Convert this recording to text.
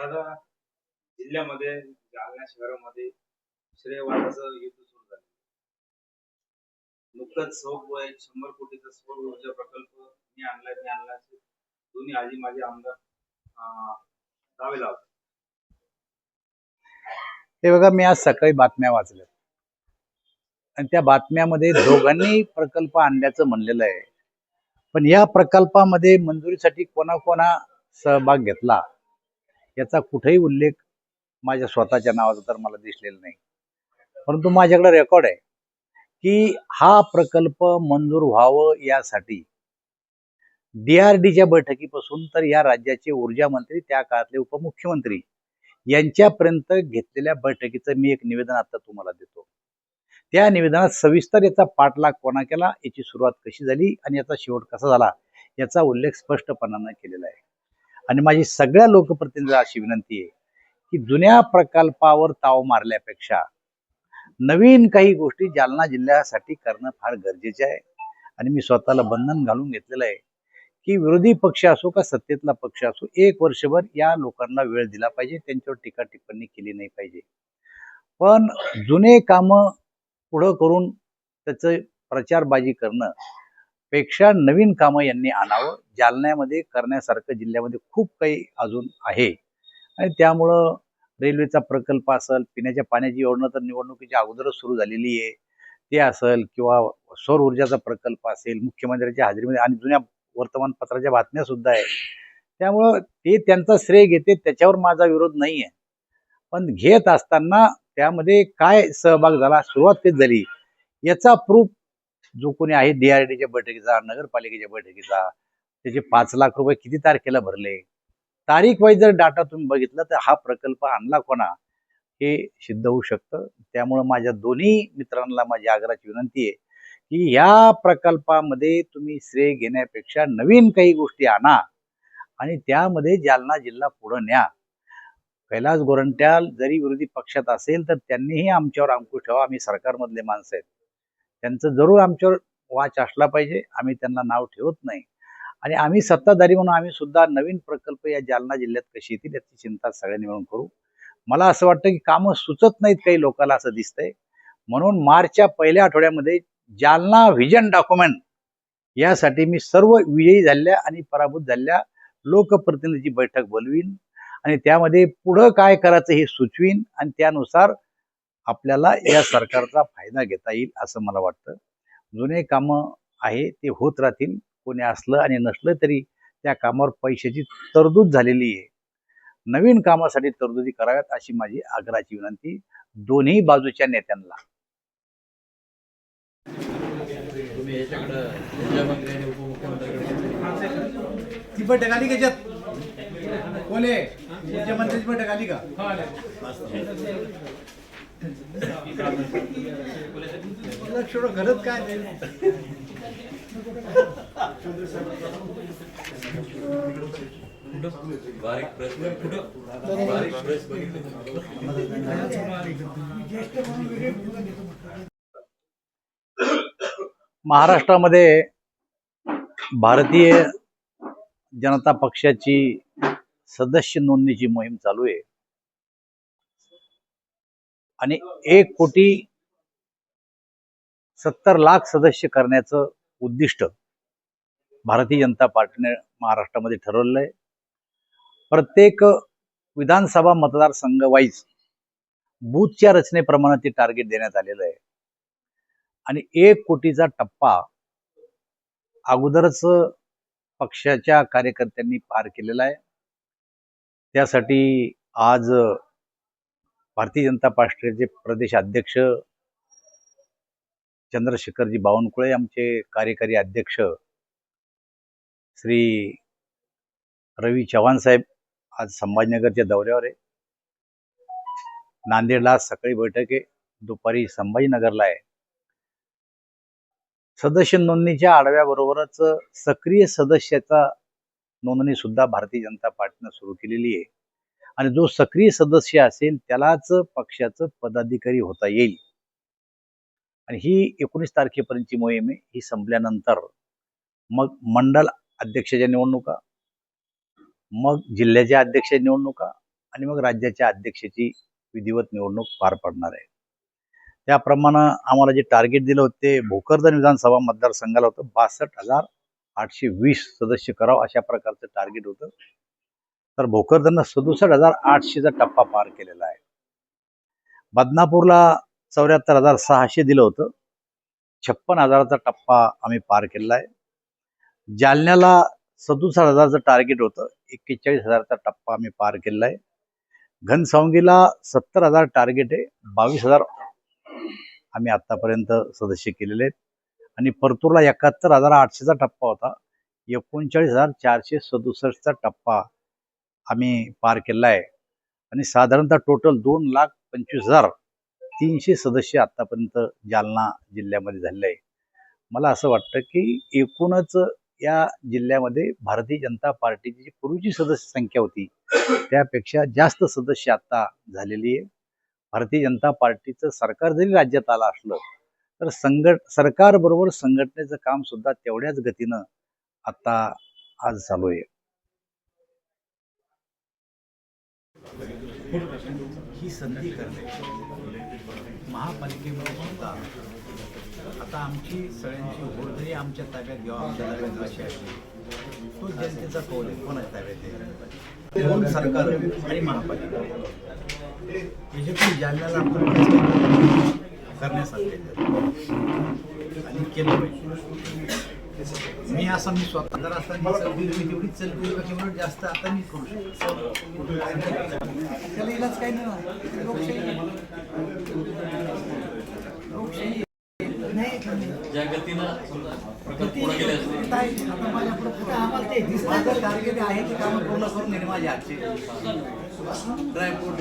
दादा जिल्ह्यामध्ये जालना शहरामध्ये श्रेयवादाचं युद्ध सुरू झालं. नुकतंच सौ एक शंभर कोटीचा सौर ऊर्जा प्रकल्प मी आणला मी आणला. दोन्ही आजी माझे आमदार दावे लावतात हे बघा मी आज सकाळी बातम्या वाचल्या. आणि त्या बातम्यामध्ये दोघांनी प्रकल्प आणल्याचं म्हणलेलं आहे. पण या प्रकल्पामध्ये मंजुरीसाठी कोणाकोणा सहभाग घेतला? याचा कुठेही उल्लेख माझ्या स्वतःच्या नावाचा तर मला दिसलेला नाही. परंतु माझ्याकडे रेकॉर्ड आहे की हा प्रकल्प मंजूर व्हावं यासाठी डी आर डीच्या बैठकीपासून तर या राज्याचे ऊर्जा मंत्री त्या काळातले उपमुख्यमंत्री यांच्यापर्यंत घेतलेल्या बैठकीचं मी एक निवेदन आता तुम्हाला देतो. त्या निवेदनात सविस्तर याचा पाठलाग कोणा केला याची सुरुवात कशी झाली आणि याचा शेवट कसा झाला याचा उल्लेख स्पष्टपणानं केलेला आहे. आणि माझी सगळ्या लोकप्रतिनिधी अशी विनंती आहे की जुन्या प्रकल्पावर ताव मारल्यापेक्षा नवीन काही गोष्टी जालना जिल्ह्यासाठी करणं फार गरजेचे आहे. आणि मी स्वतःला बंधन घालून घेतलेलं आहे की विरोधी पक्ष असो का सत्तेतला पक्ष असो एक वर्षभर या लोकांना वेळ दिला पाहिजे त्यांच्यावर टीका टिप्पणी केली नाही पाहिजे. पण जुने कामं पुढं करून त्याचं प्रचारबाजी करणं पेक्षा नवीन कामं यांनी आणावं. जालन्यामध्ये करण्यासारखं जिल्ह्यामध्ये खूप काही अजून आहे. आणि त्यामुळं रेल्वेचा प्रकल्प असेल पिण्याच्या पाण्याची योजना तर निवडणुकीच्या अगोदरच सुरू झालेली आहे. ते असेल किंवा सौर ऊर्जाचा प्रकल्प असेल मुख्यमंत्र्यांच्या हाजरीमध्ये आणि जुन्या वर्तमानपत्राच्या बातम्या सुद्धा आहे त्यामुळं ते त्यांचा श्रेय घेते त्याच्यावर माझा विरोध नाही आहे पण घेत असताना त्यामध्ये काय सहभाग झाला सुरुवात तेच झाली याचा प्रूफ जो कोणी आहे डी आर बैठकीचा नगरपालिकेच्या बैठकीचा त्याचे पाच लाख रुपये किती तारखेला भरले? तारीख वाईज जर डाटा तुम्ही बघितला तर हा प्रकल्प आणला कोणा? हे सिद्ध होऊ शकतं. त्यामुळं माझ्या दोन्ही मित्रांना माझी आग्रहाची विनंती आहे की या प्रकल्पामध्ये तुम्ही श्रेय घेण्यापेक्षा नवीन काही गोष्टी आणा आणि त्यामध्ये जालना जिल्हा पुढं न्या. कैलास गोरंट्याल जरी विरोधी पक्षात असेल तर त्यांनीही आमच्यावर अंकुश ठेवा. आम्ही सरकारमधले माणसं आहेत. त्यांचं जरूर आमच्यावर वाच असला पाहिजे. आम्ही त्यांना नाव ठेवत नाही. आणि आम्ही सत्ताधारी म्हणून आम्ही सुद्धा नवीन प्रकल्प या जालना जिल्ह्यात कशी येतील याची चिंता सगळ्यांनी मिळून करू. मला असं वाटतं की कामं सुचत नाहीत काही लोकांना असं दिसतंय. म्हणून मार्चच्या पहिल्या आठवड्यामध्ये जालना व्हिजन डॉक्युमेंट यासाठी मी सर्व विजयी झालेल्या आणि पराभूत झालेल्या लोकप्रतिनिधीची बैठक बोलवीन आणि त्यामध्ये पुढं काय करायचं हे सुचवीन आणि त्यानुसार आपल्याला या सरकारचा फायदा घेता येईल असं मला वाटतं. जुने कामं आहे ते होत राहतील. कोणी असलं आणि नसलं तरी त्या कामावर पैशाची तरतूद झालेली आहे. नवीन कामासाठी तरतुदी कराव्यात अशी माझी आग्रहाची विनंती. दोन्ही बाजूच्या नेत्यांना. ती आली का कोले मुख्यमंत्र्याची बैठक आली का? काय? बारीक प्रेस कुठं बारीक प्रेस महाराष्ट्रामध्ये भारतीय जनता पक्षाची सदस्य नोंदणीची मोहीम चालू आहे. आणि एक कोटी सत्तर लाख सदस्य करण्याचं उद्दिष्ट भारतीय जनता पार्टीने महाराष्ट्रामध्ये ठरवलं आहे. प्रत्येक विधानसभा मतदारसंघ वाईज बूथच्या रचनेप्रमाणे ते टार्गेट देण्यात आलेलं आहे. आणि एक कोटीचा टप्पा अगोदरच पक्षाच्या कार्यकर्त्यांनी पार केलेला आहे. त्यासाठी आज भारतीय जनता पार्टीचे प्रदेश अध्यक्ष चंद्रशेखरजी बावनकुळे आमचे कार्यकारी अध्यक्ष श्री रवी चव्हाण साहेब आज संभाजीनगरच्या दौऱ्यावर आहे. नांदेडला आज सकाळी बैठक आहे. दुपारी संभाजीनगरला आहे. सदस्य नोंदणीच्या आडव्याबरोबरच सक्रिय सदस्याचा नोंदणी सुद्धा भारतीय जनता पार्टीनं सुरू केलेली आहे. आणि जो सक्रिय सदस्य असेल त्यालाच पक्षाचं पदाधिकारी होता येईल. आणि ही एकोणीस तारखेपर्यंतची मोहीम आहे ही संपल्यानंतर. मग मंडल अध्यक्षाच्या निवडणुका मग जिल्ह्याच्या अध्यक्षाच्या निवडणुका आणि मग राज्याच्या अध्यक्षाची विधिवत निवडणूक पार पडणार आहे. त्याप्रमाणे आम्हाला जे टार्गेट दिलं होतं ते भोकरदन विधानसभा मतदारसंघाला होतं. बासष्ट हजार आठशे वीस सदस्य करावं अशा प्रकारचं टार्गेट होतं. तर भोकरदननं सदुसष्ट हजार आठशेचा टप्पा पार केलेला आहे. बदनापूरला चौऱ्याहत्तर हजार सहाशे दिलं होतं. छप्पन हजाराचा टप्पा आम्ही पार केलेला आहे. जालन्याला सदुसष्ट हजारचं टार्गेट होतं. एक्केचाळीस हजारचा टप्पा आम्ही पार केलेला आहे. घनसावंगीला सत्तर हजार टार्गेट आहे. बावीस हजार आम्ही आत्तापर्यंत सदस्य केलेले आहेत. आणि परतूरला एकाहत्तर हजार आठशेचा टप्पा होता. एकोणचाळीस हजार चारशे सदुसष्टचा टप्पा आम्ही पार केला आहे. आणि साधारणतः टोटल दोन लाख पंचवीस हजार तीनशे सदस्य आत्तापर्यंत जालना जिल्ह्यामध्ये झालेले आहे. मला असं वाटतं की एकूणच या जिल्ह्यामध्ये भारतीय जनता पार्टीची जी पूर्वीची सदस्य संख्या होती त्यापेक्षा जास्त सदस्य आता झालेली आहे. भारतीय जनता पार्टीचं सरकार जरी राज्यात आलं असलं तर संघट सरकारबरोबर संघटनेचं काम सुद्धा तेवढ्याच गतीनं आत्ता आज चालू आहे. ही संधी करणे. महापालिकेमध्ये सुद्धा आता आमची सगळ्यांची होड आमच्या ताब्यात घ्यावा आमच्या ताब्यात अशी आहे तो जनतेचा कौल आहे. कोणाच्या ताब्यात दोन सरकार आणि महापालिका. याच्यातून जालन्याला आपण करण्यासारखे आणि केलं पाहिजे मी असं मी स्वतः. जर असताना चलबिल मी तेवढीच चलबिल किंवा जास्त आता मी करू शकतो. त्याला इलाज काही नाही लोकशाही ज्या गतीनं आम्हाला ते दिसतं. माझं टार्गेट आहे ते कामं पूर्ण करून घेणे माझे आजचे. ड्रायफ्रूट